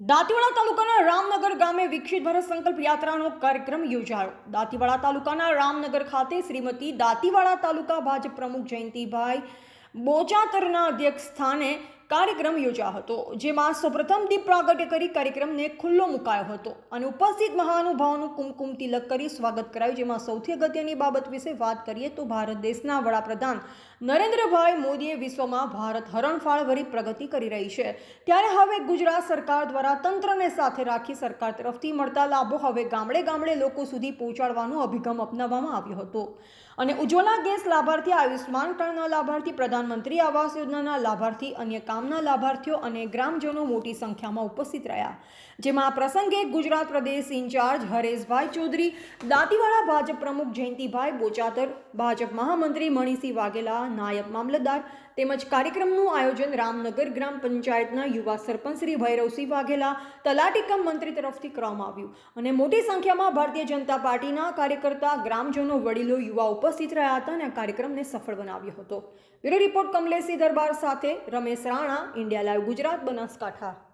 દાંતીવાડા તાલુકાના રામનગર ગામે વિકસિત ભારત સંકલ્પ યાત્રાનો કાર્યક્રમ યોજાયો. દાંતીવાડા તાલુકાના રામનગર ખાતે શ્રીમતી દાંતીવાડા તાલુકા ભાજપ પ્રમુખ જયંતિભાઈ બોચાતરના અધ્યક્ષ સ્થાને કાર્યક્રમ યોજાયો હતો, જેમાં સૌપ્રથમ દીપ પ્રાગટ્ય કરી કાર્યક્રમને ખુલ્લો મુકાયો હતો અને ઉપસ્થિત મહાનુભાવોનું કુમકુમ તિલક કરી સ્વાગત કરાયું, જેમાં સૌથી અગત્યની બાબત વિશે વાત કરીએ તો ભારત દેશના વડાપ્રધાન નરેન્દ્રભાઈ મોદીએ વિશ્વમાં ભારત હરણફાળ ભરી પ્રગતિ કરી રહી છે. ત્યારે હવે ગુજરાત સરકાર દ્વારા તંત્રને સાથે રાખી સરકાર તરફથી મળતા લાભો હવે ગામડે ગામડે લોકો સુધી પહોંચાડવાનો અભિગમ અપનાવવામાં આવ્યો હતો. અને ઉજ્જવલા ગેસ લાભાર્થી આયુષ્માન કાર્ડના લાભાર્થી, પ્રધાનમંત્રી આવાસ યોજનાના લાભાર્થી, અન્ય કામના લાભાર્થીઓ અને ગ્રામજનો મોટી સંખ્યામાં ઉપસ્થિત રહ્યા. જેમાં આ પ્રસંગે ગુજરાત પ્રદેશ ઇન્ચાર્જ હરેશભાઈ ચૌધરી, દાંતીવાડા ભાજપ પ્રમુખ જયંતિભાઈ બોચાતર, ભાજપ મહામંત્રી મણિસિંહ વાઘેલા, નાયબ મામલતદાર તેમજ કાર્યક્રમનું આયોજન રામનગર ગ્રામ પંચાયતના યુવા સરપંચ શ્રી ભૈરવસિંહ વાઘેલા તલાટીકમ મંત્રી તરફથી કરવામાં આવ્યું. અને મોટી સંખ્યામાં ભારતીય જનતા પાર્ટીના કાર્યકર્તા, ગ્રામજનો, વડીલો, યુવા ઉપસ્થિત રહ્યા હતા અને આ કાર્યક્રમને સફળ બનાવ્યો હતો. બ્યુરો રિપોર્ટ કમલેશી દરબાર સાથે Ramesh Rana. India live Gujarat Banaskantha.